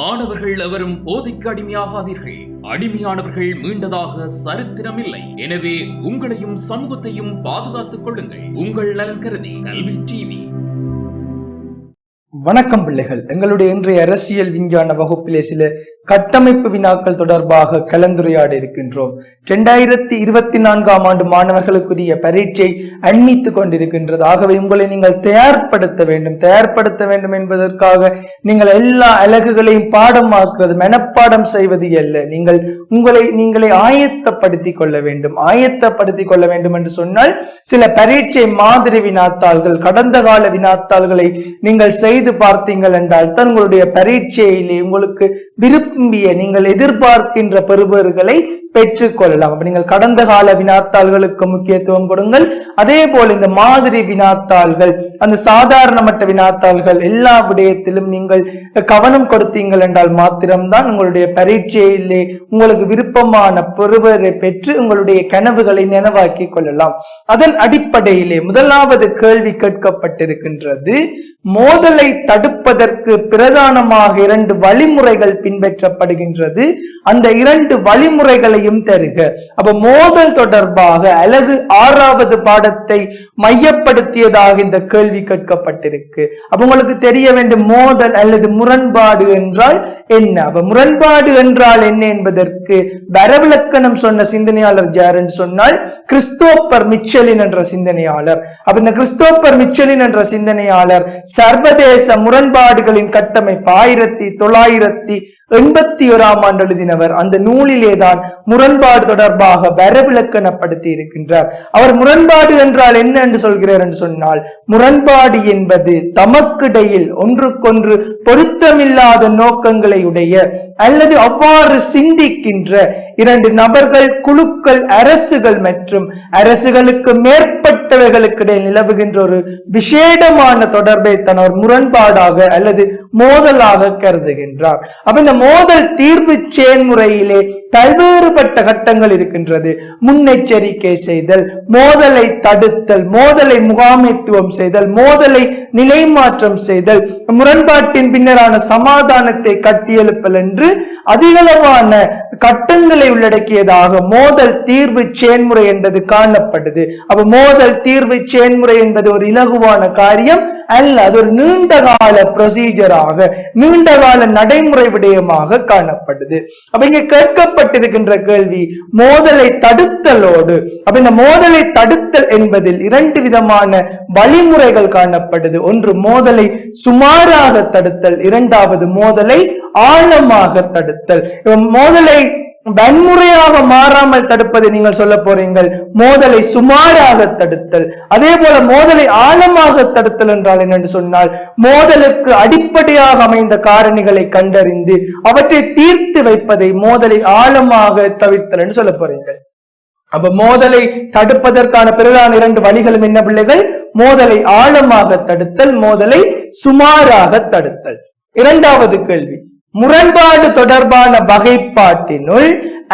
மாணவர்கள் எவரும் போதைக்கு அடிமையாகாதீர்கள். அடிமையானவர்கள் மீண்டதாக சரித்திரமில்லை. எனவே உங்களையும் சமூகத்தையும் பாதுகாத்துக் கொள்ளுங்கள். உங்கள் நலன் கருதி கல்வி டிவி. வணக்கம் பிள்ளைகள். எங்களுடைய இன்றைய அரசியல் விஞ்ஞான வகுப்பிலே சில கட்டமைப்பு வினாக்கள் தொடர்பாக கலந்துரையாட இருக்கின்றோம். இரண்டாயிரத்தி இருபத்தி நான்காம் ஆண்டு மாணவர்களுக்குரிய பரீட்சை அண்மித்துக் கொண்டிருக்கின்றது. ஆகவே உங்களை நீங்கள் தயார்படுத்த வேண்டும். தயார்படுத்த வேண்டும் என்பதற்காக நீங்கள் எல்லா அழகுகளையும் பாடமாக்குவது மனப்பாடம் செய்வது அல்ல. நீங்கள் உங்களை நீங்களே ஆயத்தப்படுத்திக் கொள்ள வேண்டும். ஆயத்தப்படுத்திக் கொள்ள வேண்டும் என்று சொன்னால் சில பரீட்சை மாதிரி வினாத்தாள்கள் கடந்த கால வினாத்தாள்களை நீங்கள் செய்து பார்த்தீங்கள் என்றால் தான் உங்களுடைய பரீட்சையிலே உங்களுக்கு விரும்பிய நீங்கள் எதிர்பார்க்கின்ற பெறுபவர்களை பெற்றுக்கொள்ளலாம். அப்ப நீங்கள் கடந்த கால வினாத்தாள்களுக்கு முக்கியத்துவம் கொடுங்கள். அதே போல இந்த மாதிரி வினாத்தாள்கள் அந்த சாதாரணமட்ட வினாத்தாள்கள் எல்லா விடயத்திலும் நீங்கள் கவனம் கொடுத்தீங்கள் என்றால் மாத்திரம்தான் உங்களுடைய பரீட்சையிலே உங்களுக்கு விருப்பமான பெறுவரை பெற்று உங்களுடைய கனவுகளை நினைவாக்கி கொள்ளலாம். அதன் அடிப்படையிலே முதலாவது கேள்வி கேட்கப்பட்டிருக்கின்றது. மோதலை தடுப்பதற்கு பிரதானமாக இரண்டு வழிமுறைகள் பின்பற்றப்படுகின்றது. அந்த இரண்டு வழிமுறைகளை மோதலையும் தருக. அப்ப மோதல் தொடர்பாக அழகு ஆறாவது பாடத்தை மையப்படுத்தியதாக இந்த கேள்வி கேட்கப்பட்டிருக்கு. அப்ப உங்களுக்கு தெரிய வேண்டும் மோதல் அல்லது முரண்பாடு என்றால் என்ன? அப்ப முரண்பாடு என்றால் என்ன என்பதற்கு வரவிலக்கணம் சொன்ன சிந்தனையாளர் ஜாரன் சொன்னால் கிறிஸ்தோப்பர் மிச்சலின் என்ற சிந்தனையாளர். அப்ப இந்த கிறிஸ்தோப்பர் மிச்சலின் என்ற சிந்தனையாளர் சர்வதேச முரண்பாடுகளின் கட்டமைப்பு ஆயிரத்தி தொள்ளாயிரத்தி எண்பத்தி ஓராம் ஆண்டு எழுதினவர். அந்த நூலிலேதான் முரண்பாடு தொடர்பாக வரவிலக்கணப்படுத்தி இருக்கின்றார் அவர் முரண்பாடு என்றால் என்ன என்று சொல்கிறார் என்று சொன்னால் முரண்பாடு என்பது தமக்கிடையில் ஒன்றுக்கொன்று பொருத்தமில்லாத நோக்கங்களை உடைய அல்லது அவ்வாறு சிந்திக்கின்ற இரண்டு நபர்கள் குழுக்கள் அரசுகள் மற்றும் அரசுகளுக்கு மேற்பட்ட இடையில் நிலவுகின்ற ஒரு விசேடமான தொடர்பை தன் ஒரு முரண்பாடாக அல்லது மோதலாக கருதுகின்றார். அப்ப இந்த மோதல் தீர்வு செயல்முறையிலே பல்வேறுபட்ட கட்டங்கள் இருக்கின்றது. முன்னெச்சரிக்கை செய்தல் மோதலை தடுத்தல் மோதலை முகாமைத்துவம் செய்தல் மோதலை நிலைமாற்றம் செய்தல் முரண்பாட்டின் பின்னரான சமாதானத்தை கட்டியெழுப்பல் என்று அதிகளவான கட்டங்களை உள்ளடக்கியதாக மோதல் தீர்வு செயன்முறை என்பது காணப்படுது. அப்ப மோதல் தீர்வு செயன்முறை என்பது ஒரு இலகுவான காரியம் அல்ல அது ஒரு நீண்ட கால ப்ரொசீஜராக நீண்ட கால நடைமுறை விடயமாக காணப்படுது. அப்ப இங்க கேட்கப்பட்டிருக்கின்ற கேள்வி மோதலை தடுத்தலோடு அப்ப இந்த மோதலை தடுத்தல் என்பதில் இரண்டு விதமான வழிமுறைகள் காணப்படுது. ஒன்று மோதலை சுமாராக தடுத்தல் இரண்டாவது மோதலை ஆழமாக தடுத்தல். மோதலை வன்முறையாக மாறாமல் தடுப்பதை நீங்கள் சொல்ல போறீங்கள். மோதலை சுமாராக தடுத்தல். அதே போல மோதலை ஆழமாக தடுத்தல் என்றால் என்னென்று சொன்னால் மோதலுக்கு அடிப்படையாக அமைந்த காரணிகளை கண்டறிந்து அவற்றை தீர்த்து வைப்பதை மோதலை ஆழமாக தவிர்த்தல் என்று சொல்ல போறீங்கள் அப்ப மோதலை தடுப்பதற்கான பிரதான இரண்டு வழிகளும் என்ன பிள்ளைகள்? மோதலை ஆழமாக தடுத்தல் மோதலை சுமாராக தடுத்தல். இரண்டாவது கேள்வி. முரண்பாடு தொடர்பான வகைப்பாட்டினுள்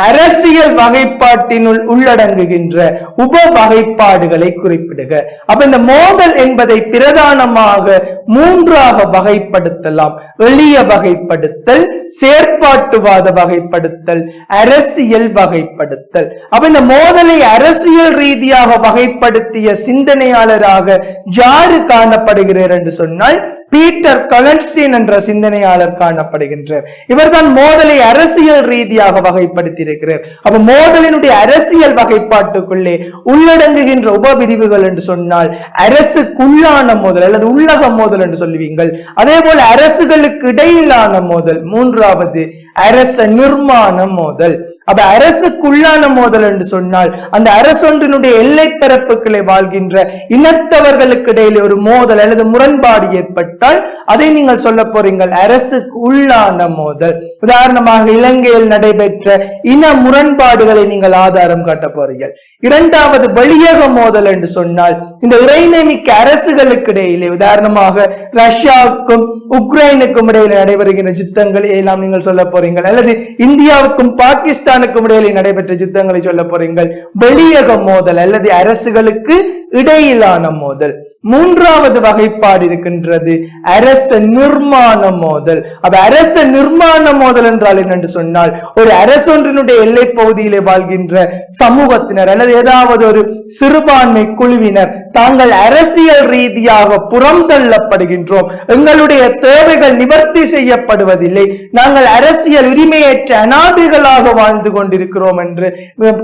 அரசியல் வகைப்பாட்டினுள் உள்ளடங்குகின்ற உப வகைப்பாடுகளை குறிப்பிடுக. அப்ப இந்த மோதல் என்பதை பிரதானமாக மூன்றாக வகைப்படுத்தலாம். எளிய வகைப்படுத்தல் செயற்பாட்டுவாத வகைப்படுத்தல் அரசியல் வகைப்படுத்தல். அப்ப இந்த மோதலை அரசியல் ரீதியாக வகைப்படுத்திய சிந்தனையாளராக யாரு காணப்படுகிறார் என்று சொன்னால் பீட்டர் கலன்ஸ்டீன் என்ற சிந்தனையாளர் காணப்படுகின்றார். இவர்தான் மோதலை அரசியல் ரீதியாக வகைப்படுத்தியிருக்கிறார். அப்ப மோதலினுடைய அரசியல் வகைப்பாட்டுக்குள்ளே உள்ளடங்குகின்ற உபபிரிவுகள் என்று சொன்னால் அரசுக்குள்ளான மோதல் அல்லது உள்ளக மோதல் மோதல் என்று சொல்லுவீங்கள். அதே போல அரசுகளுக்கு இடையிலான மோதல் மூன்றாவது அரச நிர்மாண மோதல். அப்ப அரசுக்குள்ளான மோதல் என்று சொன்னால் அந்த அரசொன்றினுடைய எல்லை பரப்புகளை வாழ்கின்ற இனத்தவர்களுக்கு இடையிலே ஒரு மோதல் அல்லது முரண்பாடு ஏற்பட்டால் அதை நீங்கள் சொல்ல போறீங்கள் அரசுக்கு உள்ளான மோதல். உதாரணமாக இலங்கையில் நடைபெற்ற இன முரண்பாடுகளை நீங்கள் ஆதாரம் காட்ட போறீர்கள். இரண்டாவது வெளியக மோதல் என்று சொன்னால் இந்த இறைநேமிக்க அரசுகளுக்கு இடையிலே உதாரணமாக ரஷ்யாவுக்கும் உக்ரைனுக்கும் இடையில நடைபெறுகின்ற யுத்தங்கள் எல்லாம் நீங்கள் சொல்ல போறீங்கள். அல்லது இந்தியாவுக்கும் பாகிஸ்தானுக்கும் இடையிலே நடைபெற்ற யுத்தங்களை சொல்ல போறீங்கள். வெளியக மோதல் அல்லது அரசுகளுக்கு இடையிலான மோதல். மூன்றாவது வகைப்பாடு இருக்கின்றது அரச நிர்மாண மோதல். அப்ப அரச நிர்மாண மோதல் என்றால் என்னென்று சொன்னால் ஒரு அரசொன்றினுடைய எல்லை பகுதியிலே வாழ்கின்ற சமூகத்தினர் அல்லது ஏதாவது ஒரு சிறுபான்மை குழுவினர் தாங்கள் அரசியல் ரீதியாக புறம் தள்ளப்படுகின்றோம். எங்களுடைய தேவைகள் நிவர்த்தி செய்யப்படுவதில்லை. நாங்கள் அரசியல் உரிமையற்ற அனாதைகளாக வாழ்ந்து கொண்டிருக்கிறோம் என்று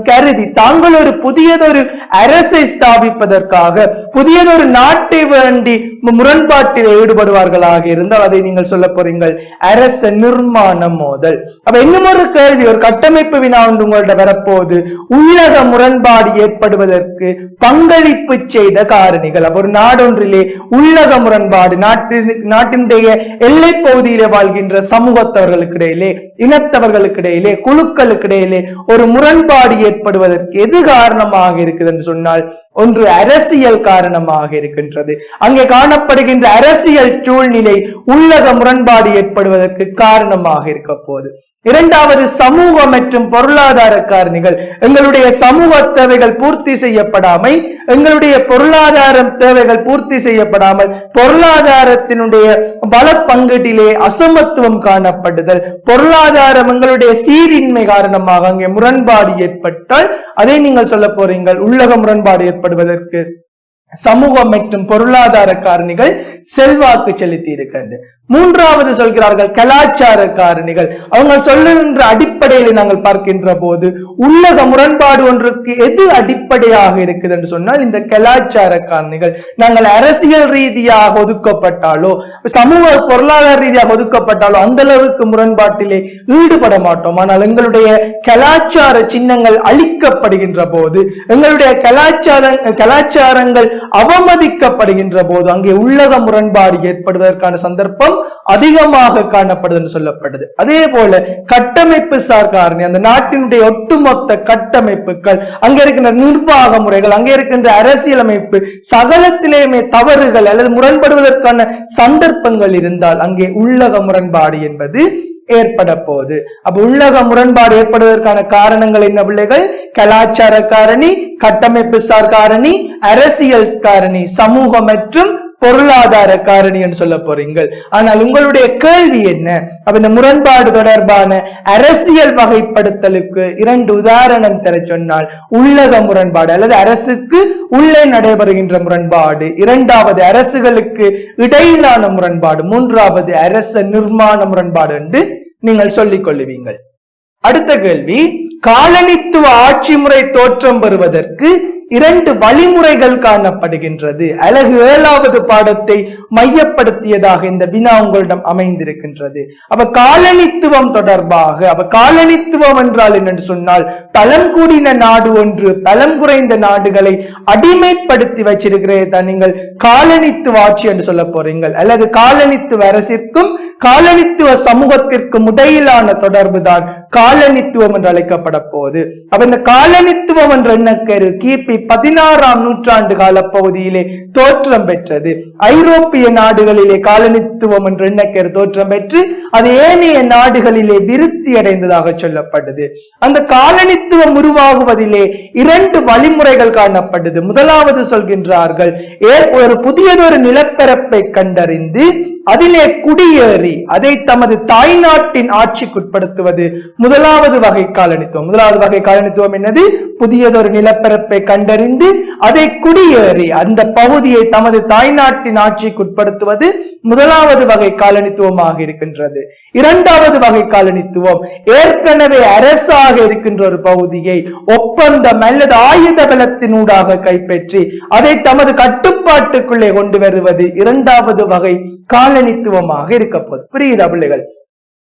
கருதி தாங்கள் ஒரு புதியதொரு அரசை ஸ்தாபிப்பதற்காக புதியதொரு நாட்டை வேண்டி முரண்பாட்டில் ஈடுபடுவார்களாக இருந்தால் அதை நீங்கள் சொல்ல போறீங்கள். அரச நிர்மாண மோதல். அப்ப இன்னும் ஒரு கேள்வி ஒரு கட்டமைப்பு வினா ஒன்று உங்கள்ட்ட வரப்போது உள்ளக முரண்பாடு ஏற்படுவதற்கு பங்களிப்பு செய்த காரணிகள் அப்ப ஒரு நாடொன்றிலே உள்ளக முரண்பாடு நாட்டின் நாட்டினுடைய எல்லை பகுதியிலே வாழ்கின்ற சமூகத்தவர்களுக்கிடையிலே இனத்தவர்களுக்கிடையிலே குழுக்களுக்கிடையிலே ஒரு முரண்பாடு ஏற்படுவதற்கு எது காரணமாக இருக்குது என்று சொன்னால் ஒன்று அரசியல் காரணமாக இருக்கின்றது. அங்கே காணப்படுகின்ற அரசியல் சூழ்நிலை உள்ளக முரண்பாடு ஏற்படுவதற்கு காரணமாக இருக்க போகுது இரண்டாவது சமூக மற்றும் பொருளாதார காரணிகள் எங்களுடைய சமூக தேவைகள் பூர்த்தி செய்யப்படாமை எங்களுடைய பொருளாதார தேவைகள் பூர்த்தி செய்யப்படாமல் பொருளாதாரத்தினுடைய பல பங்கீட்டிலே அசமத்துவம் காணப்படுதல். பொருளாதாரம் எங்களுடைய சீரின்மை காரணமாக அங்கே முரண்பாடு ஏற்பட்டால் அதை நீங்கள் சொல்ல போறீங்கள் உள்ளக முரண்பாடு ஏற்படுவதற்கு. சமூகம் மற்றும் பொருளாதார காரணிகள் செல்வாக்கு செலுத்தி இருக்கிறது மூன்றாவது சொல்கிறார்கள் கலாச்சார காரணிகள் அவங்க சொல்லுகின்ற அடிப்படையில் நாங்கள் பார்க்கின்ற போது உள்ளக முரண்பாடு ஒன்றுக்கு எது அடிப்படையாக இருக்குது என்று சொன்னால் இந்த கலாச்சார காரணிகள் நாங்கள் அரசியல் ரீதியாக ஒதுக்கப்பட்டாலோ சமூக பொருளாதார ரீதியாக ஒதுக்கப்பட்டாலோ அந்த அளவுக்கு முரண்பாட்டிலே ஈடுபட மாட்டோம். ஆனால் எங்களுடைய கலாச்சார சின்னங்கள் அழிக்கப்படுகின்ற போது எங்களுடைய கலாச்சார கலாச்சாரங்கள் அவமதிக்கப்படுகின்ற போது அங்கே உள்ளக முரண்பாடு ஏற்படுவதற்கான சந்தர்ப்பம் அதிகமாக காணப்படுது என்று சொல்லப்படுது அதே போல கட்டமைப்பு சார் காரணி அந்த நாட்டினுடைய ஒட்டுமொத்த கட்டமைப்புகள் அங்க இருக்கின்ற நிர்வாக முறைகள் அங்க இருக்கின்ற அரசியலமைப்பு சகலத்திலேயுமே தவறுகள் அல்லது முரண்படுவதற்கான சந்தர்ப்பங்கள் இருந்தால் அங்கே உள்ளக முரண்பாடு என்பது ஏற்பட போகுது அப்ப உள்ளக முரண்பாடு ஏற்படுவதற்கான காரணங்கள் என்ன பிள்ளைகள்? கலாச்சார காரணி கட்டமைப்பு சார் காரணி அரசியல் காரணி சமூக மற்றும் பொருளாதார காரணி என்று சொல்ல போறீங்கள். ஆனால் உங்களுடைய கேள்வி என்ன? அப்ப இந்த முரண்பாடு தொடர்பான அரசியல் வகைப்படுத்தலுக்கு இரண்டு உதாரணம் தர சொன்னால் உள்ளக முரண்பாடு அல்லது அரசுக்கு உள்ளே நடைபெறுகின்ற முரண்பாடு இரண்டாவது அரசுகளுக்கு இடையிலான முரண்பாடு மூன்றாவது அரச நிர்மாண முரண்பாடு என்று நீங்கள் சொல்லிக் கொள்ளுவீங்கள். அடுத்த கேள்வி காலனித்துவ ஆட்சி முறை தோற்றம் பெறுவதற்கு இரண்டு வழிமுறைகள் காணப்படுகின்றது. அழகு ஏழாவது பாடத்தை மையப்படுத்தியதாக இந்த வினா உங்களிடம் அமைந்திருக்கின்றது. அப்ப காலனித்துவம் தொடர்பாக அப்ப காலனித்துவம் என்றால் என்னென்று சொன்னால் பழங்குடியின நாடு ஒன்று பலம் குறைந்த நாடுகளை அடிமைப்படுத்தி வச்சிருக்கிறதே நீங்கள் காலனித்துவ ஆட்சி என்று சொல்ல போறீங்கள். அல்லது காலனித்துவ அரசிற்கும் காலனித்துவ சமூகத்திற்கு முதையிலான தொடர்பு தான் காலனித்துவம் என்று அழைக்கப்பட போகுது அப்ப இந்த காலனித்துவம் என்ற எண்ணக்கரு கிபி பதினாறாம் நூற்றாண்டு கால பகுதியிலே தோற்றம் பெற்றது. ஐரோப்பிய நாடுகளிலே காலனித்துவம் என்ற எண்ணக்கரு தோற்றம் பெற்று அது ஏனைய நாடுகளிலே விருத்தி அடைந்ததாக சொல்லப்பட்டது அந்த காலனித்துவம் உருவாகுவதிலே இரண்டு வழிமுறைகள் காணப்படுது. முதலாவது சொல்கின்றார்கள் ஒரு புதியதொரு நிலப்பரப்பை கண்டறிந்து அதிலே குடியேறி அதை தமது தாய்நாட்டின் ஆட்சிக்குட்படுத்துவது முதலாவது வகை காலனித்துவம். முதலாவது வகை காலனித்துவம் என்னது? புதியதொரு நிலப்பரப்பை கண்டறிந்து அதை குடியேறி அந்த பகுதியை தமது தாய்நாட்டின் ஆட்சிக்குட்படுத்துவது முதலாவது வகை காலனித்துவமாக இருக்கின்றது. இரண்டாவது வகை காலனித்துவம் ஏற்கனவே அரசாக இருக்கின்ற ஒரு பகுதியை ஒப்பந்தம் அல்லது ஆயுத பலத்தினூடாக கைப்பற்றி அதை தமது கட்டுப்பாட்டுக்குள்ளே கொண்டு வருவது இரண்டாவது வகை காலனித்துவமாக இருக்கப்போது புரியுதா பிள்ளைகள்?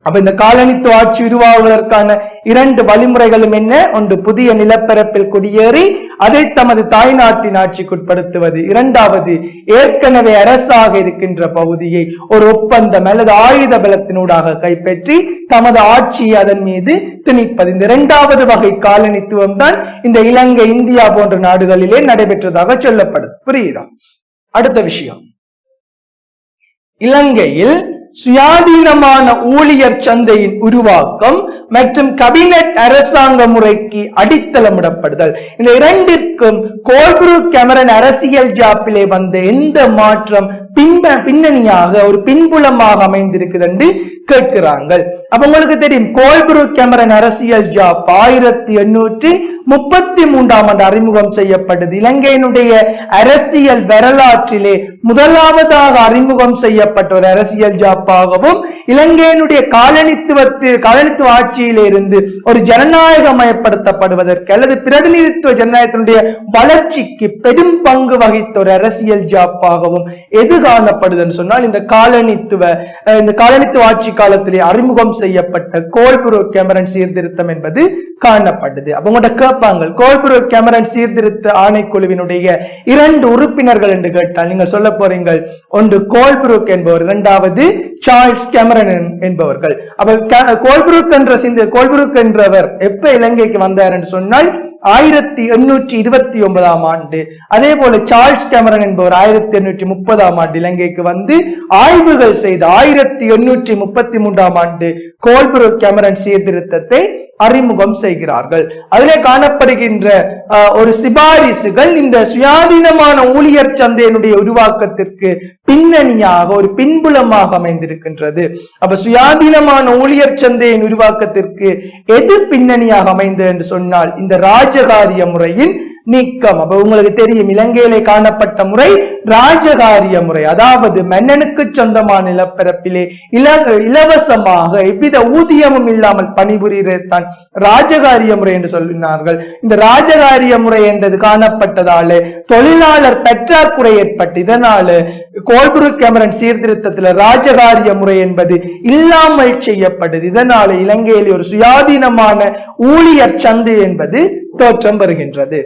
அப்ப இந்த காலனித்துவ ஆட்சி உருவாகுவதற்கான இரண்டு வழிமுறைகளும் என்ன? ஒன்று புதிய நிலப்பரப்பில் குடியேறி அதை தமது தாய்நாட்டின் ஆட்சிக்குட்படுத்துவது இரண்டாவது ஏற்கனவே அரசாக இருக்கின்ற பகுதியை ஒரு ஒப்பந்தம் அல்லது ஆயுத பலத்தினூடாக கைப்பற்றி தமது ஆட்சியை அதன் மீது திணிப்பது. இந்த இரண்டாவது வகை காலனித்துவம் தான் இந்த இலங்கை இந்தியா போன்ற நாடுகளிலே நடைபெற்றதாக சொல்லப்படுது. புரியுதா? அடுத்த விஷயம். இலங்கையில் சுயாதீனமான ஊழியர் சந்தையின் உருவாக்கம் மற்றும் கபினட் அரசாங்க முறைக்கு அடித்தளமிடப்படுதல். இந்த இரண்டிற்கும் கோல்புரு கேமரன் அரசியல் ஜாப்பிலே வந்த எந்த மாற்றம் பின்ப பின்னணியாக ஒரு பின்புலமாக அமைந்திருக்குது என்று கேட்கிறாங்க அப்ப உங்களுக்கு தெரியும் கோல்புரு கேமரன் அரசியல் ஜாப் ஆயிரத்தி எண்ணூற்றி முப்பத்தி மூன்றாம் ஆண்டு அறிமுகம் செய்யப்பட்டது. இலங்கையினுடைய அரசியல் வரலாற்றிலே முதலாவதாக அறிமுகம் செய்யப்பட்ட ஒரு அரசியல் ஜாப்பாகவும் இலங்கையினுடைய காலனித்துவத்தில் காலனித்துவ ஆட்சியிலிருந்து ஒரு ஜனநாயகமயப்படுத்தப்படுவதற்கு அல்லது பிரதிநிதித்துவ ஜனநாயகத்தினுடைய வளர்ச்சிக்கு பெரும் பங்கு வகித்த ஒரு அரசியல் ஜாப்பாகவும் எது காணப்படுதுன்னு சொன்னால் இந்த காலனித்துவ இந்த காலனித்துவ ஆட்சி காலத்திலே அறிமுகம் செய்யப்பட்ட கோல்புரோ கேமரன் சீர்திருத்தம் என்பது காணப்படுது. அவங்கள்ட்ட கேட்பாங்க கோல்புரோ கேமரன் சீர்திருத்த ஆணைக்குழுவினுடைய இரண்டு உறுப்பினர்கள் என்று கேட்டால் நீங்கள் சொல்ல போறீங்கள் ஒன்று கோல்புரூக் என்பவர் இரண்டாவது சார்ல்ஸ் கேமரன் என்பவர்கள். அவர் கே- கோல்புரூக் என்ற சிந்த கோல்புரூக் என்றவர் எப்ப இலங்கைக்கு வந்தார் என்று சொன்னால் ஆயிரத்தி எண்ணூற்றி இருபத்தி ஒன்பதாம் ஆண்டு. அதே போல சார்ல்ஸ் கேமரன் என்பவர் ஆயிரத்தி எண்ணூற்றி முப்பதாம் ஆண்டு இலங்கைக்கு வந்து ஆய்வுகள் செய்து ஆயிரத்தி எண்ணூற்றி முப்பத்தி மூன்றாம் ஆண்டு கோல்புரோ கேமரன் சீர்திருத்தத்தை அறிமுகம் செய்கிறார்கள். அதிலே காணப்படுகின்ற ஒரு சிபாரிசுகள் இந்த சுயாதீனமான ஊழியர் சந்தையினுடைய உருவாக்கத்திற்கு பின்னணியாக ஒரு பின்புலமாக அமைந்திருக்கின்றது. அப்ப சுயாதீனமான ஊழியர் சந்தையின் உருவாக்கத்திற்கு எது பின்னணியாக அமைந்தது என்று சொன்னால் இந்த ராஜகாரிய முறையின் நீக்கம். அப்ப உங்களுக்கு தெரியும் இலங்கையிலே காணப்பட்ட முறை ராஜகாரிய முறை. அதாவது மன்னனுக்கு சொந்தமான நிலப்பரப்பிலே இல இலவசமாக எவ்வித ஊதியமும் இல்லாமல் பணிபுரியதான் ராஜகாரிய முறை என்று சொல்லினார்கள். இந்த ராஜகாரிய முறை என்றது காணப்பட்டதாலே தொழிலாளர் பற்றாக்குறை ஏற்பட்டு இதனால கோல்புரு கேமரன் சீர்திருத்தத்துல ராஜகாரிய முறை என்பது இல்லாமல் செய்யப்பட்டது இதனால இலங்கையில் ஒரு சுயாதீனமான ஊழியர் சந்தை என்பது தோற்றம் வருகின்றது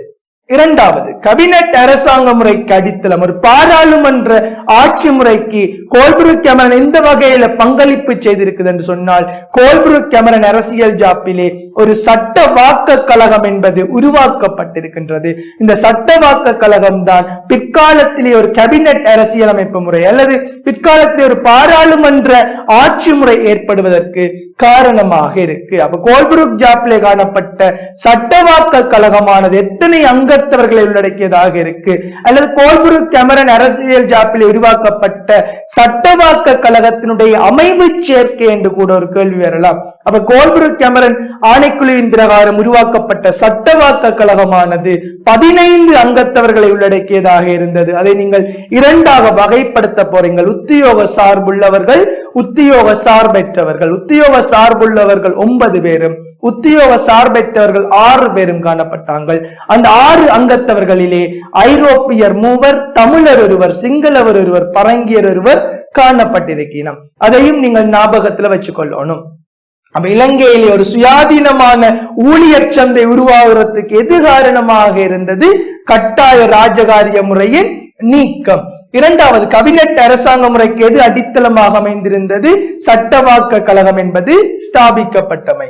இரண்டாவது கபினட் அரசாங்க முறைக்கு அடித்தளம் ஒரு பாராளுமன்ற ஆட்சி முறைக்கு கோல்புரு கேமரன் எந்த வகையில பங்களிப்பு செய்திருக்குது என்று சொன்னால் கோல்புரு கேமரன் அரசியல் ஜாப்பிலே ஒரு சட்ட வாக்க கழகம் என்பது உருவாக்கப்பட்டிருக்கின்றது. இந்த சட்ட வாக்க கழகம் தான் பிற்காலத்திலே ஒரு கேபினட் அரசியலமைப்பு முறை அல்லது பிற்காலத்திலே ஒரு பாராளுமன்ற ஆட்சி முறை ஏற்படுவதற்கு காரணமாக இருக்கு. அப்ப கோல்புருக் ஜாப்பிலே காணப்பட்ட சட்டவாக்க கழகமானது எத்தனை அங்கத்தவர்களை உள்ளடக்கியதாக இருக்கு. அல்லது கோல்புருக் கெமரன் அரசியல் ஜாப்பிலே உருவாக்கப்பட்ட சட்டவாக்க கழகத்தினுடைய அமைவு சேர்க்கை என்று கூட ஒரு கேள்வி வரலாம். அப்ப கோல்புருக் கெமரன் ஆணைக்குழுவின் பிரகாரம் உருவாக்கப்பட்ட சட்டவாக்க கழகமானது பதினைந்து அங்கத்தவர்களை உள்ளடக்கியதாக இருந்தது. அதை நீங்கள் இரண்டாக வகைப்படுத்த போறீங்கள். உத்தியோக சார்புள்ளவர்கள் உத்தியோக சார்பற்றவர்கள். உத்தியோக சார்புள்ளவர்கள் ஒன்பது பேரும் உத்தியோக சார்பற்றவர்கள் ஆறு பேரும் காணப்பட்டாங்கள் அந்த ஆறு அங்கத்தவர்களிலே ஐரோப்பியர் மூவர் தமிழர் ஒருவர் சிங்களவர் ஒருவர் பரங்கியர் ஒருவர் காணப்பட்டிருக்கிறோம் அதையும் நீங்கள் ஞாபகத்துல வச்சுக்கொள்ளணும். அப்ப இலங்கையில ஒரு சுயாதீனமான ஊழியர் சந்தை உருவாகிறதுக்கு எது காரணமாக இருந்தது? கட்டாய ராஜகாரிய முறையின் நீக்கம். இரண்டாவது கபினட் அரசாங்க முறைக்கு எது அடித்தளமாக அமைந்திருந்தது? சட்டவாக்க கழகம் என்பது ஸ்தாபிக்கப்பட்டமை.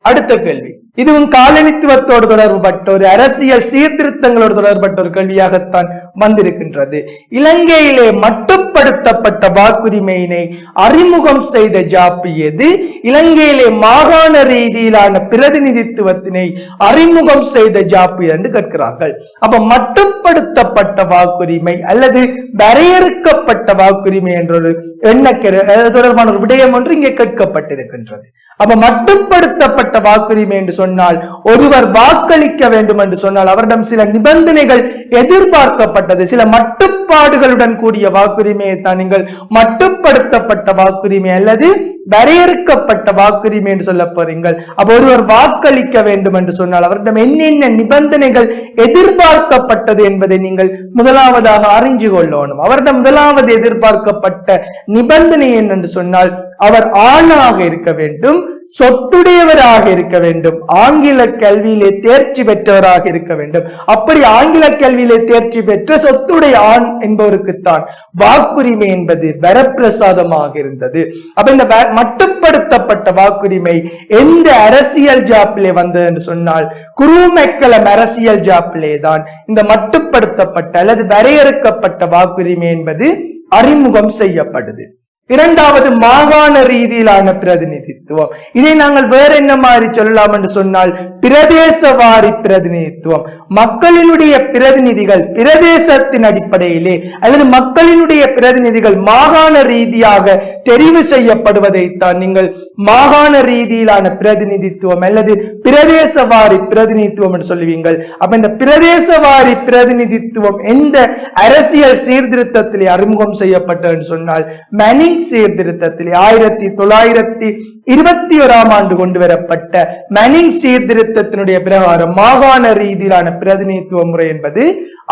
அடுத்த கேள்வி. இதுவும் காலனித்துவத்தோடு தொடர்புபட்ட ஒரு அரசியல் சீர்திருத்தங்களோடு தொடர்பட்ட ஒரு கேள்வியாகத்தான் வந்திருக்கின்றது. இலங்கையிலே மட்டுப்படுத்தப்பட்ட வாக்குரிமையினை அறிமுகம் செய்த ஜாப்பு எது? இலங்கையிலே மாகாண ரீதியிலான பிரதிநிதித்துவத்தினை அறிமுகம் செய்த ஜாப்பு என்று கேட்கிறார்கள். அப்ப மட்டுப்படுத்தப்பட்ட வாக்குரிமை அல்லது வரையறுக்கப்பட்ட வாக்குரிமை என்ற ஒரு எண்ணக்கிற தொடர்பான ஒரு விடயம் ஒன்று இங்கே கேட்கப்பட்டிருக்கின்றது. அப்ப மட்டுப்படுத்தப்பட்ட வாக்குரிமை என்று சொன்னால் ஒருவர் வாக்களிக்க வேண்டும் என்று சொன்னால் அவரிடம் சில நிபந்தனைகள் எதிர்பார்க்கப்பட்டது. சில மட்டுப்பாடுகளுடன் கூடிய வாக்குரிமையை தான் நீங்கள் மட்டுப்படுத்தப்பட்ட வாக்குரிமை அல்லது வரையறுக்கப்பட்ட வாக்குரிமை என்று சொல்ல போறீங்கள். அப்ப ஒருவர் வாக்களிக்க வேண்டும் என்று சொன்னால் அவரிடம் என்னென்ன நிபந்தனைகள் எதிர்பார்க்கப்பட்டது என்பதை நீங்கள் முதலாவதாக அறிஞ்சு கொள்ளணும். அவரிடம் முதலாவது எதிர்பார்க்கப்பட்ட நிபந்தனை என்னென்று சொன்னால் அவர் ஆணாக இருக்க வேண்டும் சொத்துடையவராக இருக்க வேண்டும் ஆங்கில கல்வியிலே தேர்ச்சி பெற்றவராக இருக்க வேண்டும். அப்படி ஆங்கில கல்வியிலே தேர்ச்சி பெற்ற சொத்துடைய ஆண் என்பவருக்குத்தான் வாக்குரிமை என்பது வரப்பிரசாதமாக இருந்தது. அப்ப இந்த மட்டுப்படுத்தப்பட்ட வாக்குரிமை எந்த அரசியல் ஜாப்பிலே வந்தது என்று சொன்னால் குருமெக்கலம் அரசியல் ஜாப்பிலே தான் இந்த மட்டுப்படுத்தப்பட்ட அல்லது வரையறுக்கப்பட்ட வாக்குரிமை என்பது அறிமுகம் செய்யப்படுது. இரண்டாவது மாகாண ரீதியிலான பிரதிநிதித்துவம். இதை நாங்கள் வேற என்ன மாதிரி சொல்லலாம் என்று சொன்னால் பிரதேசவாரி பிரதிநிதித்துவம். மக்களினுடைய பிரதிநிதிகள் பிரதேசத்தின் அடிப்படையிலே அல்லது மக்களினுடைய பிரதிநிதிகள் மாகாண ரீதியாக தெரிவு செய்யப்படுவதைத்தான் நீங்கள் மாகாண ரீதியிலான பிரதிநிதித்துவம் அல்லது பிரதேசவாரி பிரதிநிதித்துவம் என்று சொல்லுவீங்கள். அப்ப இந்த பிரதேசவாரி பிரதிநிதித்துவம் எந்த அரசியல் சீர்திருத்தத்திலே அறிமுகம் செய்யப்பட்டது என்று சொன்னால் மனிங் சீர்திருத்தத்திலே ஆயிரத்தி தொள்ளாயிரத்தி இருபத்தி ஓராம் ஆண்டு கொண்டு வரப்பட்ட மனிங் சீர்திருத்தத்தினுடைய பிரகாரம் மாகாண ரீதியிலான பிரதிநிதித்துவ முறை என்பது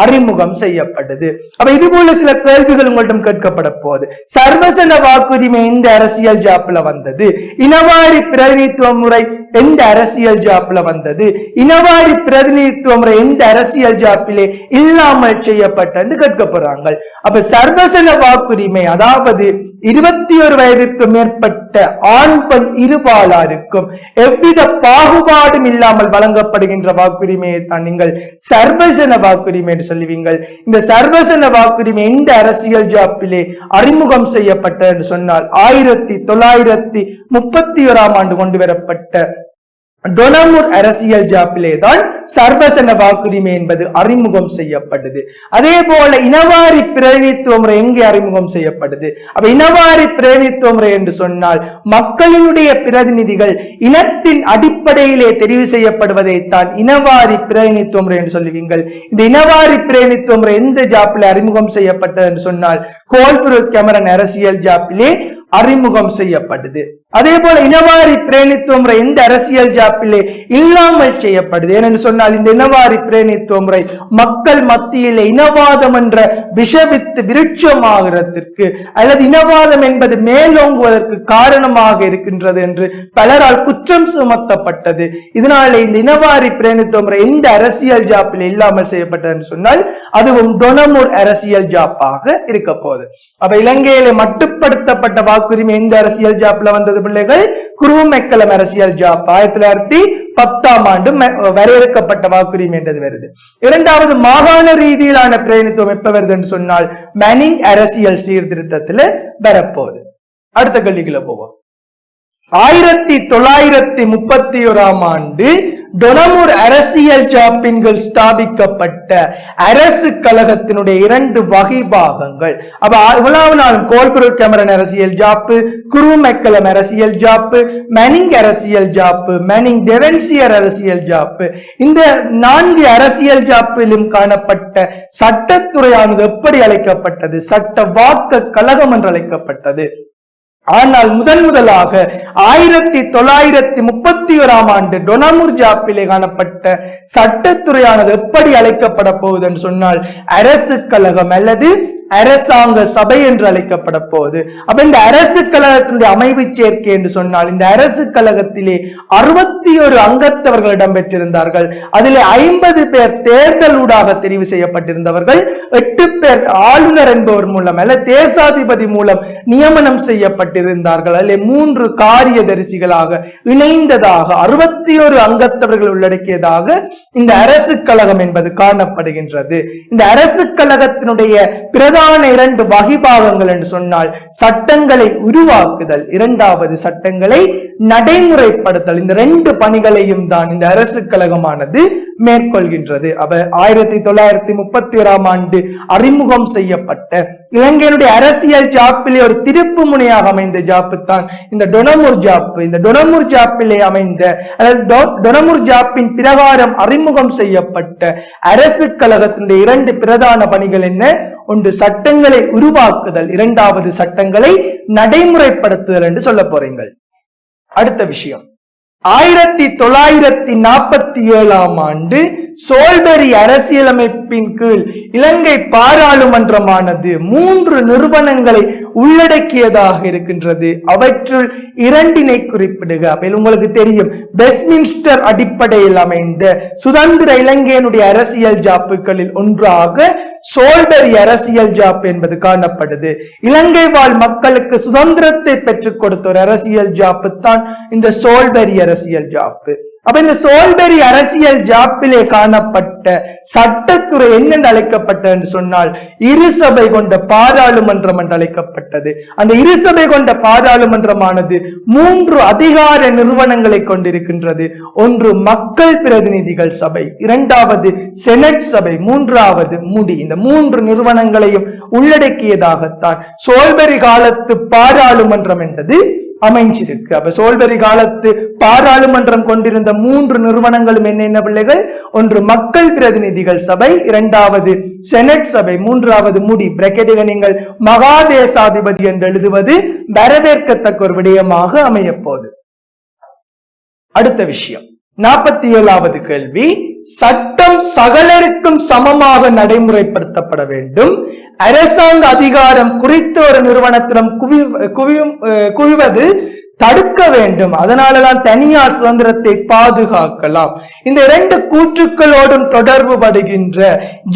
அறிமுகம் செய்யப்பட்டது. அப்ப இது போல சில கேள்விகள் உங்கள்கிட்ட கேட்கப்பட போகுது. சர்வசன வாக்குரிமை எந்த அரசியல் ஜாப்ல வந்தது? இனவாரி பிரதிநிதித்துவ முறை எந்த அரசியல் ஜாப்ல வந்தது? இனவாரி பிரதிநிதித்துவ முறை எந்த அரசியல் ஜாப்பிலே இல்லாமல் செய்யப்பட்டது கேட்க போறாங்க. அப்ப சர்வசன வாக்குரிமை அதாவது இருபத்தி ஒரு வயதிற்கு மேற்பட்ட ஆண் பெண் இருபாலாருக்கும் எவ்வித பாகுபாடும் இல்லாமல் வழங்கப்படுகின்ற வாக்குரிமையை தான் நீங்கள் சர்வசன வாக்குரிமை என்று சொல்லுவீங்கள். இந்த சர்வசன வாக்குரிமை எந்த அரசியல் ஜாப்பிலே அறிமுகம் செய்யப்பட்ட என்று சொன்னால் ஆயிரத்தி தொள்ளாயிரத்தி முப்பத்தி ஓராம் ஆண்டு கொண்டு வரப்பட்ட டொனமூர் அரசியல் ஜாப்பிலே தான் சர்வசன வாக்குரிமை என்பது அறிமுகம் செய்யப்படுது அதே போல இனவாரி பிரதிநிதித்துவ முறை எங்கே அறிமுகம் செய்யப்படுது அப்ப இனவாரி பிரதிநிதித்துவ முறை என்று சொன்னால் மக்களினுடைய பிரதிநிதிகள் இனத்தின் அடிப்படையிலே தெரிவு செய்யப்படுவதைத்தான் இனவாரி பிரதிநிதித்துவ முறை என்று சொல்லுவீங்கள். இந்த இனவாரி பிரதிநிதித்துவ முறை எந்த ஜாப்பிலே அறிமுகம் செய்யப்பட்டது என்று சொன்னால் கோல்புரு கேமரன் அரசியல் ஜாப்பிலே அறிமுகம் செய்யப்படுது அதே போல இனவாரி பிரேணித்துவ முறை எந்த அரசியல் ஜாப்பிலே இல்லாமல் செய்யப்படுது. ஏனென்று சொன்னால் இந்த இனவாரி பிரேணித்துவ முறை மக்கள் மத்தியில் இனவாதம் என்ற விஷவித்து விருட்சமாகிறதற்கு அல்லது இனவாதம் என்பது மேலோங்குவதற்கு காரணமாக இருக்கின்றது என்று பலரால் குற்றம் சுமத்தப்பட்டது. இதனாலே இந்த இனவாரி பிரேணித்துவ முறை எந்த அரசியல் ஜாப்பில் இல்லாமல் செய்யப்பட்டது சொன்னால் அதுவும் டொனமூர் அரசியல் ஜாப்பாக இருக்க போகுது. அப்ப இலங்கையில மட்டுப்படுத்தப்பட்ட வாக்குரிமை எந்த அரசியல் ஜாப்ல வந்தது பிள்ளைகள்? குருமெக்கலம் அரசியல் ஜாப். ஆயிரத்தி தொள்ளாயிரத்தி பத்தாம் ஆண்டு வரையறுக்கப்பட்ட வாக்குரிமை என்றது வருது. இரண்டாவது மாகாண ரீதியிலான பிரதிநிதித்துவம் எப்ப வருதுன்னு சொன்னால் மனிங் அரசியல் சீர்திருத்தத்துல வரப்போகுது. அடுத்த கல்விக்குள்ள போவோம். ஆயிரத்தி தொள்ளாயிரத்தி முப்பத்தி ஓராம் ஆண்டு டொனமூர் அரசியல் ஜாப்பின்கள் ஸ்தாபிக்கப்பட்ட அரசு கழகத்தினுடைய இரண்டு வகை பாகங்கள் அப்ப இவ்வளவு நாளும் கோல்புரு கேமரன் அரசியல் ஜாப்பு குருமெக்கலம் அரசியல் ஜாப்பு மனிங் அரசியல் ஜாப்பு மனிங் டெவென்சியர் அரசியல் ஜாப்பு. இந்த நான்கு அரசியல் ஜாப்பிலும் காணப்பட்ட சட்டத்துறையானது எப்படி அழைக்கப்பட்டது? சட்ட வாக்க கழகம் என்று அழைக்கப்பட்டது. ஆனால் முதன் முதலாக ஆயிரத்தி தொள்ளாயிரத்தி முப்பத்தி ஓராம் ஆண்டு டொனமுர் ஜாப்பிலே காணப்பட்ட சட்டத்துறையானது எப்படி அழைக்கப்பட போகுதுன்னு சொன்னால் அரசு கழகம் அல்லது அரசாங்க சபை என்று அழைக்கப்பட போகுது அப்ப இந்த அரசு கழகத்தினுடைய அமைவு சேர்க்கை என்று சொன்னால் இந்த அரசு கழகத்திலே அறுபத்தி ஒரு அங்கத்தவர்கள் இடம்பெற்றிருந்தார்கள். அதிலே ஐம்பது பேர் தேர்தலூடாக தெரிவு செய்யப்பட்டிருந்தவர்கள் எட்டு பேர் ஆளுநர் என்பவர் மூலம் அல்ல தேசாதிபதி மூலம் நியமனம் செய்யப்பட்டிருந்தார்கள். அல்ல மூன்று காரியதரிசிகளாக இணைந்ததாக அறுபத்தி ஒரு அங்கத்தவர்கள் உள்ளடக்கியதாக இந்த அரசு கழகம் என்பது காணப்படுகின்றது. இந்த அரசு கழகத்தினுடைய பிரதான இரண்டு வகைபாகங்கள் என்று சொன்னால் சட்டங்களை உருவாக்குதல். இரண்டாவது சட்டங்களை நடைமுறைப்படுத்தல். இந்த ரெண்டு பணிகளையும் தான் இந்த அரசு கழகமானது மேற்கொள்கின்றது. அவர் ஆயிரத்தி தொள்ளாயிரத்தி முப்பத்தி ஓராம் ஆண்டு அறிமுகம் செய்யப்பட்ட இலங்கையினுடைய அரசியல் ஜாப்பிலே ஒரு திருப்பு முனையாக அமைந்த ஜாப்பு தான் இந்த டொனமுர் ஜாப்பு. இந்த டொனமுர் ஜாப்பிலே அமைந்த அதாவது டொ- டொனமுர் ஜாப்பின் பிரகாரம் அறிமுகம் செய்யப்பட்ட அரசு கழகத்தினுடைய இரண்டு பிரதான பணிகள் என்ன? ஒன்று சட்டங்களை உருவாக்குதல் இரண்டாவது சட்டங்களை நடைமுறைப்படுத்துதல் என்று சொல்ல போறீங்கள். அடுத்த விஷயம். ஆயிரத்தி தொள்ளாயிரத்தி நாற்பத்தி ஏழாம் ஆண்டு சோல்பெரி அரசியலமைப்பின் கீழ் இலங்கை பாராளுமன்றமானது மூன்று நிறுவனங்களை உள்ளடக்கியதாக இருக்கின்றது. அவற்றுள் இரண்டினை குறிப்பிடுக. அப்ப உங்களுக்கு தெரியும் வெஸ்ட்மின்ஸ்டர் அடிப்படையில் அமைந்த சுதந்திர இலங்கையினுடைய அரசியல் ஜாப்புகளில் ஒன்றாக சோல்பெரி அரசியல் ஜாப் என்பது காணப்படுது. இலங்கை வாழ் மக்களுக்கு சுதந்திரத்தை பெற்றுக் கொடுத்த ஒரு அரசியல் ஜாப்பு தான் இந்த சோல்பெரி அரசியல் ஜாப்பு. அப்ப இந்த சோல்பெரி அரசியல் ஜாப்பிலே காணப்பட்ட சட்டத்துறை என்னென்று அழைக்கப்பட்டது என்று சொன்னால் இருசபை கொண்ட பாராளுமன்றம் என்று அழைக்கப்பட்டது. அந்த இருசபை கொண்ட பாராளுமன்றமானது மூன்று அதிகார நிறுவனங்களை கொண்டிருக்கின்றது. ஒன்று மக்கள் பிரதிநிதிகள் சபை இரண்டாவது செனட் சபை மூன்றாவது முடி. இந்த மூன்று நிறுவனங்களையும் உள்ளடக்கியதாகத்தான் சோல்பெரி காலத்து பாராளுமன்றம் என்பது அமைஞ்சிருக்கு. அப்ப சோல்பெரி காலத்து பாராளுமன்றம் கொண்டிருந்த மூன்று நிறுவனங்களும் என்னென்ன பிள்ளைகள்? ஒன்று மக்கள் பிரதிநிதிகள் சபை இரண்டாவது செனட் சபை மூன்றாவது முடி. பிரக்கெட்டில் நீங்கள் மகாதேசாதிபதி என்று எழுதுவது வரவேற்கத்தக்க ஒரு விடயமாக அமையப்போது அடுத்த விஷயம். நாற்பத்தி ஏழாவது கேள்வி. சட்டம் சகலருக்கும் சமமாக நடைமுறைப்படுத்தப்பட வேண்டும். அரசாங்க அதிகாரம் குறித்த ஒரு நிறுவனத்திடம் குவி குவியும் குவிவது தடுக்க வேண்டும். அதனாலதான் தனியார் சுதந்திரத்தை பாதுகாக்கலாம். இந்த இரண்டு கூற்றுக்களோடும் தொடர்பு படுகின்ற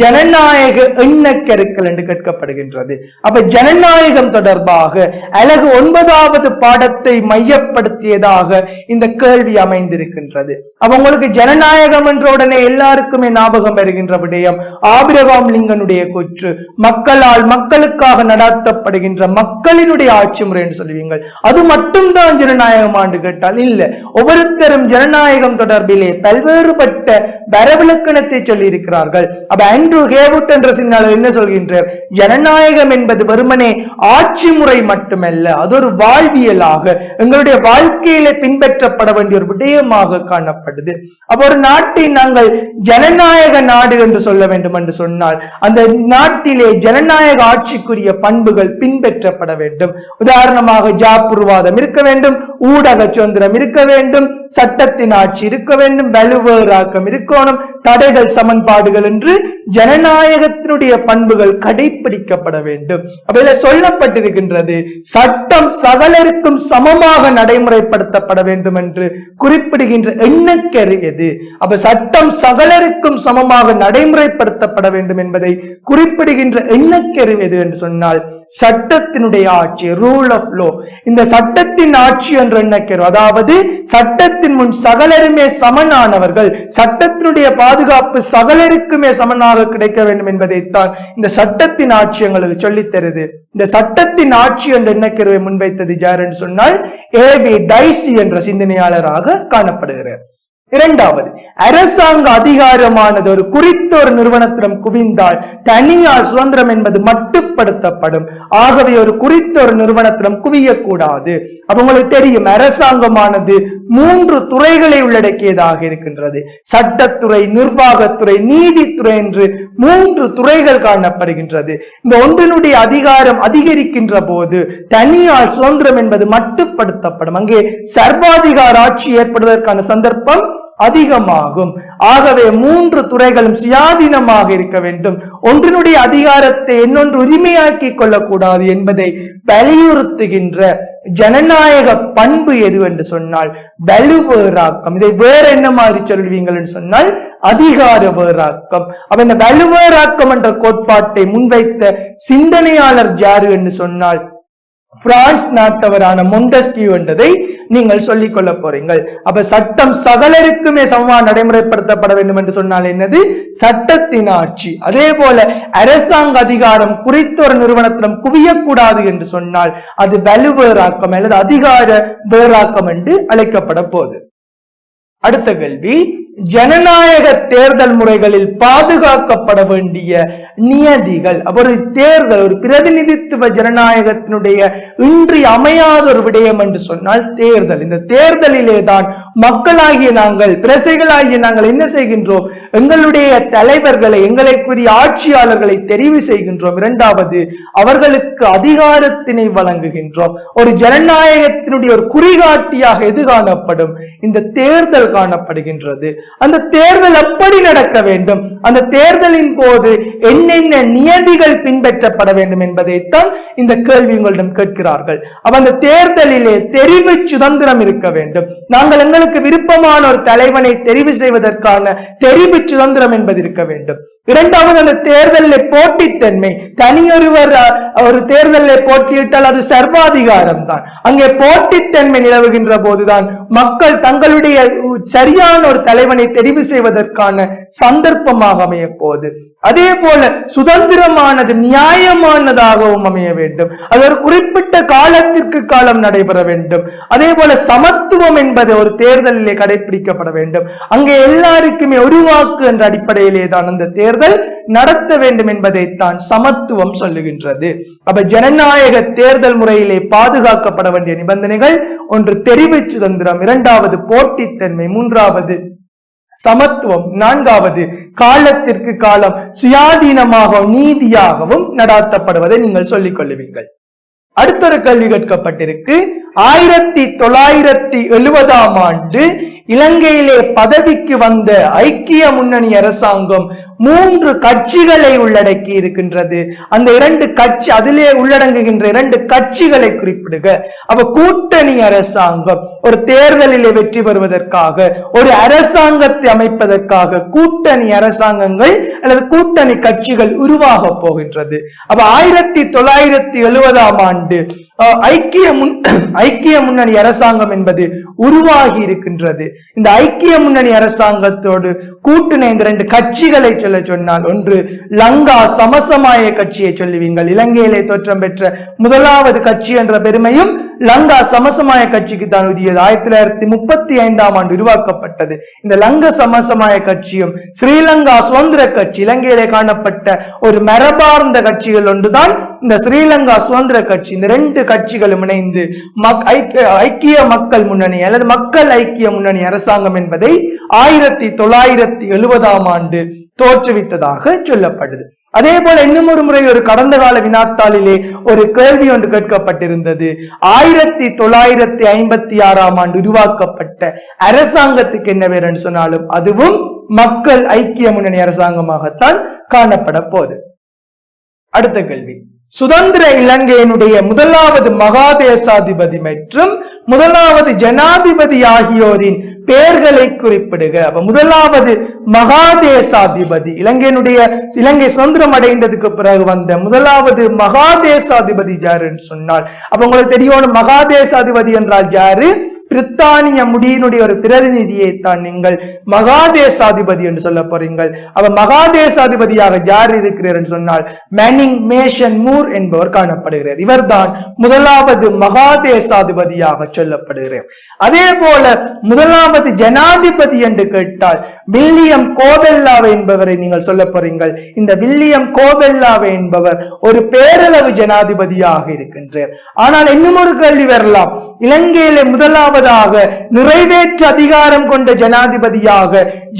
ஜனநாயக எண்ணக்கருக்கள் என்று கேட்கப்படுகின்றது. அப்ப ஜனநாயகம் தொடர்பாக அழகு ஒன்பதாவது பாடத்தை மையப்படுத்தியதாக இந்த கேள்வி அமைந்திருக்கின்றது. அப்ப உங்களுக்கு ஜனநாயகம் என்ற உடனே எல்லாருக்குமே ஞாபகம் வருகின்ற விடயம் ஆபிரகாம் லிங்கனுடைய கூற்று. மக்களால் மக்களுக்காக நடத்தப்படுகின்ற மக்களினுடைய ஆட்சி முறை என்று சொல்லுவீங்கள். அது மட்டும்தான் ஜனநாயகம் ஆண்டு கேட்டால் இல்ல. ஒவ்வொருத்தரும் ஜனநாயகம் தொடர்பிலே பல்வேறுபட்ட வரவிலக்கணத்தை சொல்லி இருக்கிறார்கள் அப்ப ஆண்ட்ரூ ஹேவுட் என்ற சின்னாளர் என்ன சொல்கின்றார் ஜனநாயகம் என்பது வெறுமனே ஆட்சி முறை மட்டுமல்ல அது ஒரு வாழ்வியலாக எங்களுடைய வாழ்க்கையில பின்பற்றப்பட வேண்டிய ஒரு விடயமாக காணப்படுது. அப்ப ஒரு நாட்டை நாங்கள் ஜனநாயக நாடு என்று சொல்ல வேண்டும் என்று சொன்னால் அந்த நாட்டிலே ஜனநாயக ஆட்சிக்குரிய பண்புகள் பின்பற்றப்பட வேண்டும். உதாரணமாக ஜாப்புர்வாதம் இருக்க வேண்டும். வேண்டும். ஊடக சுதந்திரம் இருக்க வேண்டும். சட்டத்தின் ஆட்சி இருக்க வேண்டும். வலுவேறாக்கம் இருக்கணும். தடைகள் சமன்பாடுகள் என்று ஜனநாயகத்தினுடைய பண்புகள் கடைபிடிக்கப்பட வேண்டும். அப்ப சொல்லப்பட்டிருக்கின்றது சட்டம் சகலருக்கும் சமமாக நடைமுறைப்படுத்தப்பட வேண்டும் என்று குறிப்பிடுகின்ற எண்ணக்கரு எது? அப்ப சட்டம் சகலருக்கும் சமமாக நடைமுறைப்படுத்தப்பட வேண்டும் என்பதை குறிப்பிடுகின்ற எண்ணக்கரு எது என்று சொன்னால் சட்டத்தினுடைய ஆட்சி ரூல் ஆஃப் லோ இந்த சட்டத்தின் ஆட்சி என்று நினைக்கிறோம் அதாவது சட்டத்தின் முன் சகலருமே சமனானவர்கள் சட்டத்தினுடைய பாதுகாப்பு சகலருக்குமே சமனாக கிடைக்க வேண்டும் என்பதைத்தான் இந்த சட்டத்தின் ஆட்சி எங்களுக்கு சொல்லித்தருது இந்த சட்டத்தின் ஆட்சி என்று நினைக்கிறவை முன்வைத்தது ஜார் என்று சொன்னால் ஏ வி டைசி என்ற சிந்தனையாளராக காணப்படுகிறார். இரண்டாவது அரசாங்க அதிகாரமானது ஒரு குறித்த ஒரு நிறுவனத்திடம் குவிந்தால் தனியார் சுதந்திரம் என்பது மட்டும் மட்டுப்படுத்தப்படும் ஆகவே ஒரு குறித்த ஒரு நிறுவனத்திடம் குவியக்கூடாது. அப்ப உங்களுக்கு தெரியும் அரசாங்கமானது மூன்று துறைகளை உள்ளடக்கியதாக இருக்கின்றது. சட்டத்துறை நிர்வாகத்துறை நீதித்துறை என்று மூன்று துறைகள் காணப்படுகின்றது. இந்த ஒன்றினுடைய அதிகாரம் அதிகரிக்கின்ற போது தனியார் சுதந்திரம் என்பது மட்டுப்படுத்தப்படும். அங்கே சர்வாதிகார ஆட்சி ஏற்படுவதற்கான சந்தர்ப்பம் அதிகமாகும். ஆகவே மூன்று துறைகளும் சுயாதீனமாக இருக்க வேண்டும். ஒன்றினுடைய அதிகாரத்தை இன்னொன்று உரிமையாக்கிக் கொள்ளக்கூடாது என்பதை வலியுறுத்துகின்ற ஜனநாயக பண்பு எது என்று சொன்னால் வலுவேறாக்கம். இதை வேற என்ன மாதிரி சொல்வீங்கள் என்று சொன்னால் அதிகார வேறாக்கம் அப்ப இந்த வலுவேறாக்கம் என்ற கோட்பாட்டை முன்வைத்த சிந்தனையாளர் ஜாரு என்று சொன்னால் பிரான்ஸ் நாட்டவரான மொண்டஸ்கியூ என்றதை நீங்கள் சொல்லிக் கொள்ள போறீங்கள். அப்ப சட்டம் சகலருக்குமே சமமாக நடைமுறைப்படுத்தப்பட வேண்டும் என்று சொன்னால் என்னது? சட்டத்தின் ஆட்சி. அதே போல அரசாங்க அதிகாரம் குறித்த ஒரு நிறுவனத்திடம் குவியக்கூடாது என்று சொன்னால் அது வலுவேறாக்கம் அல்லது அதிகார வேறாக்கம் என்று அழைக்கப்பட போகுது. அடுத்த கேள்வி ஜனநாயக தேர்தல் முறைகளில் பாதுகாக்கப்பட வேண்டிய நியதிகள். அப்போ ஒரு தேர்தல் ஒரு பிரதிநிதித்துவ ஜனநாயகத்தினுடைய இன்றி அமையாத ஒரு விடயம் என்று சொன்னால் தேர்தல். இந்த தேர்தலிலே தான் மக்களாகிய நாங்கள் பிரசைகளாகிய நாங்கள் என்ன செய்கின்றோம்? எங்களுடைய தலைவர்களை எங்களுக்குரிய ஆட்சியாளர்களை தெரிவு செய்கின்றோம். இரண்டாவது அவர்களுக்கு அதிகாரத்தினை வழங்குகின்றோம். ஒரு ஜனநாயகத்தினுடைய ஒரு குறிகாட்டியாக எது காணப்படும்? இந்த தேர்தல் காணப்படுகின்றது. அந்த தேர்தல் எப்படி நடக்க வேண்டும்? அந்த தேர்தலின் போது என்னென்ன நியதிகள் பின்பற்றப்பட வேண்டும் என்பதைத்தான் இந்த கேள்வி உங்களிடம் கேட்கிறார்கள். அப்ப அந்த தேர்தலிலே தெரிவு சுதந்திரம் இருக்க வேண்டும். நாங்கள் எங்களுக்கு விருப்பமான ஒரு தலைவனை தெரிவு செய்வதற்கான தெரிவு சுதந்திரம் என்பது இருக்க வேண்டும். இரண்டாவது அந்த தேர்தலில் போட்டித்தன்மை. தனியொருவர் ஒரு தேர்தலில் போட்டியிட்டால் அது சர்வாதிகாரம் தான் அங்கே போட்டித்தன்மை நிலவுகின்ற போதுதான் மக்கள் தங்களுடைய சரியான ஒரு தலைவனை தெரிவு செய்வதற்கான சந்தர்ப்பமாக அமைய போகுது. அதே போல சுதந்திரமானது நியாயமானதாகவும் அமைய வேண்டும். அது ஒரு குறிப்பிட்ட காலத்திற்கு காலம் நடைபெற வேண்டும். அதே போல சமத்துவம் என்பது ஒரு தேர்தலிலே கடைபிடிக்கப்பட வேண்டும். அங்கே எல்லாருக்குமே ஒரு வாக்கு என்ற அடிப்படையிலே தான் அந்த தேர்தல் அவர்கள் நடத்த வேண்டும் என்பதைத்தான் சமத்துவம் சொல்லுகின்றது. அப்ப ஜனநாயக தேர்தல் முறையிலே பாதுகாக்கப்பட வேண்டிய நிபந்தனைகள் ஒன்று தெரிவு சுதந்திரம் இரண்டாவது போட்டித்தன்மை மூன்றாவது சமத்துவம் நான்காவது காலத்திற்கு காலம் சுயாதீனமாகவும் நீதியாகவும் நடாத்தப்படுவதை நீங்கள் சொல்லிக் கொள்ளுவீர்கள். அடுத்தொரு கல்வி கேட்கப்பட்டிருக்கு. ஆயிரத்தி தொள்ளாயிரத்தி எழுபதாம் ஆண்டு இலங்கையிலே பதவிக்கு வந்த ஐக்கிய முன்னணி அரசாங்கம் மூன்று கட்சிகளை உள்ளடக்கி இருக்கின்றது. அந்த இரண்டு கட்சி அதிலே உள்ளடங்குகின்ற இரண்டு கட்சிகளை குறிப்பிடுக. அப்ப கூட்டணி அரசாங்கம் ஒரு தேர்தலிலே வெற்றி பெறுவதற்காக ஒரு அரசாங்கத்தை அமைப்பதற்காக கூட்டணி அரசாங்கங்கள் அல்லது கூட்டணி கட்சிகள் உருவாக போகின்றது. அப்ப ஆயிரத்தி தொள்ளாயிரத்தி எழுபதாம் ஆண்டு ஐக்கிய முன் ஐக்கிய முன்னணி அரசாங்கம் என்பது உருவாகி இருக்கின்றது. இந்த ஐக்கிய முன்னணி அரசாங்கத்தோடு கூட்டின இந்த ரெண்டு கட்சிகளை சொல்ல சொன்னால் ஒன்று லங்கா சமசமாய கட்சியை சொல்லுவீங்கள். இலங்கையிலே தோற்றம் பெற்ற முதலாவது கட்சி என்ற பெருமையும் லங்கா சமசமாய கட்சிக்கு தான் உதியது ஆயிரத்தி தொள்ளாயிரத்தி முப்பத்தி ஐந்தாம் ஆண்டு உருவாக்கப்பட்டது. இந்த லங்க சமசமாய கட்சியும் ஸ்ரீலங்கா சுதந்திர கட்சி இலங்கையிலே காணப்பட்ட ஒரு மரபார்ந்த கட்சிகள் ஒன்றுதான். இந்த ஸ்ரீலங்கா சுதந்திர கட்சி இந்த ரெண்டு கட்சிகளும் இணைந்து மக்- ஐக்கிய ஐக்கிய மக்கள் முன்னணி அல்லது மக்கள் ஐக்கிய முன்னணி அரசாங்கம் என்பதை ஆயிரத்தி தொள்ளாயிரத்தி எழுபதாம் ஆண்டு தோற்றுவித்ததாக சொல்லப்படுது. அதே போல இன்னும் ஒரு முறை ஒரு கடந்த கால வினாத்தாளிலே ஒரு கேள்வி ஒன்று கேட்கப்பட்டிருந்தது. ஆயிரத்தி தொள்ளாயிரத்தி ஐம்பத்தி ஆறாம் ஆண்டு உருவாக்கப்பட்ட அரசாங்கத்துக்கு என்ன வேறு என்று சொன்னாலும் அதுவும் மக்கள் ஐக்கிய முன்னணி அரசாங்கமாகத்தான் காணப்பட போகுது அடுத்த கேள்வி. சுதந்திர இலங்கையினுடைய முதலாவது மகாதேசாதிபதி மற்றும் முதலாவது ஜனாதிபதி ஆகியோரின் பெயர்களை குறிப்பிடுக. அப்ப முதலாவது மகாதேசாதிபதி. இலங்கையினுடைய இலங்கை சுதந்திரம் அடைந்ததுக்கு பிறகு வந்த முதலாவது மகாதேசாதிபதி யாருன்னு சொன்னால் அப்ப உங்களுக்கு தெரியும் மகாதேசாதிபதி என்றால் யாரு? பிரித்தானிய முடியினுடைய ஒரு பிரதிநிதியை தான் நீங்கள் மகாதேசாதிபதி என்று சொல்ல போறீங்கள். அவர் மகாதேசாதிபதியாக யார் இருக்கிறார் என்று சொன்னால் மேனிங் மேஷன் மூர் என்பவர் காணப்படுகிறார். இவர்தான் முதலாவது மகாதேசாதிபதியாக சொல்லப்படுகிறார் அதே போல முதலாவது ஜனாதிபதி என்று கேட்டால் வில்லியம் கோபெல்லாவை என்பவரை நீங்கள் சொல்ல போறீங்கள். இந்த வில்லியம் கோபெல்லாவை என்பவர் ஒரு பேரளவு ஜனாதிபதியாக இருக்கின்றார். ஆனால் இன்னும் ஒரு கேள்வி வரலாம். இலங்கையிலே முதலாவதாக நிறைவேற்று அதிகாரம் கொண்ட ஜனாதிபதியாக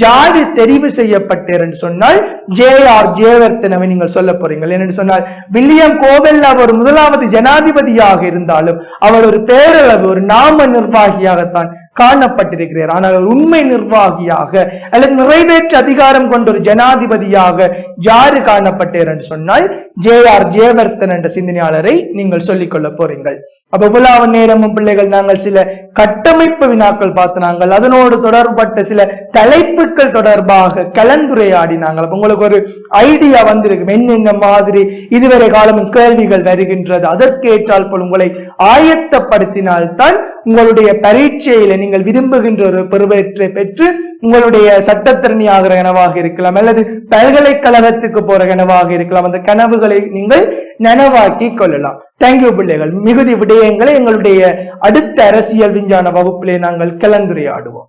யாரு தெரிவு செய்யப்பட்டார் என்று சொன்னால் ஜே ஆர் ஜேவர்த்தனவை நீங்கள் சொல்ல போறீங்கள். என்று சொன்னால் வில்லியம் கோவெல்லா ஒரு முதலாவது ஜனாதிபதியாக இருந்தாலும் அவர் ஒரு பேரளவு ஒரு நாம நிர்வாகியாகத்தான் காணப்பட்டிருக்கிறார். ஆனால் ஒரு உண்மை நிர்வாகியாக அல்லது நிறைவேற்று அதிகாரம் கொண்ட ஒரு ஜனாதிபதியாக யாரு காணப்பட்டார் என்று சொன்னால் ஜே ஆர் ஜெயவர்த்தன் என்ற சிந்தனையாளரை நீங்கள் சொல்லிக் கொள்ள போறீங்கள் அப்ப இவ்வளவு நேரமும் பிள்ளைகள் நாங்கள் சில கட்டமைப்பு வினாக்கள் பார்த்து நாங்கள் அதனோடு தொடர்பட்ட சில தலைப்புகள் தொடர்பாக கலந்துரையாடினாங்கள். அப்ப உங்களுக்கு ஒரு ஐடியா வந்திருக்கும். என்னென்ன மாதிரி இதுவரை காலமும் கேள்விகள் வருகின்றது. அதற்கேற்றால் போல் உங்களை ஆயத்தப்படுத்தினால்தான் உங்களுடைய பரீட்சையில நீங்கள் விரும்புகின்ற ஒரு பெருவேற்றை பெற்று உங்களுடைய சட்டத்திறனி ஆகிற கனவாக இருக்கலாம் அல்லது பல்கலைக்கழகத்துக்கு போற கனவாக இருக்கலாம். அந்த கனவுகளை நீங்கள் நனவாக்கி கொள்ளலாம். தேங்க்யூ பிள்ளைகள். மிகுதி விடயங்களை எங்களுடைய அடுத்த அரசியல் விஞ்ஞான வகுப்பிலே நாங்கள் கலந்துரையாடுவோம்.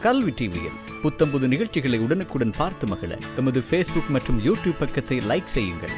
கல்வி டிவியில் புத்தம்புது நிகழ்ச்சிகளை உடனுக்குடன் பார்த்து மகிழ. எமது ஃபேஸ்புக் மற்றும் யூடியூப் பக்கத்தை லைக் செய்யுங்கள்.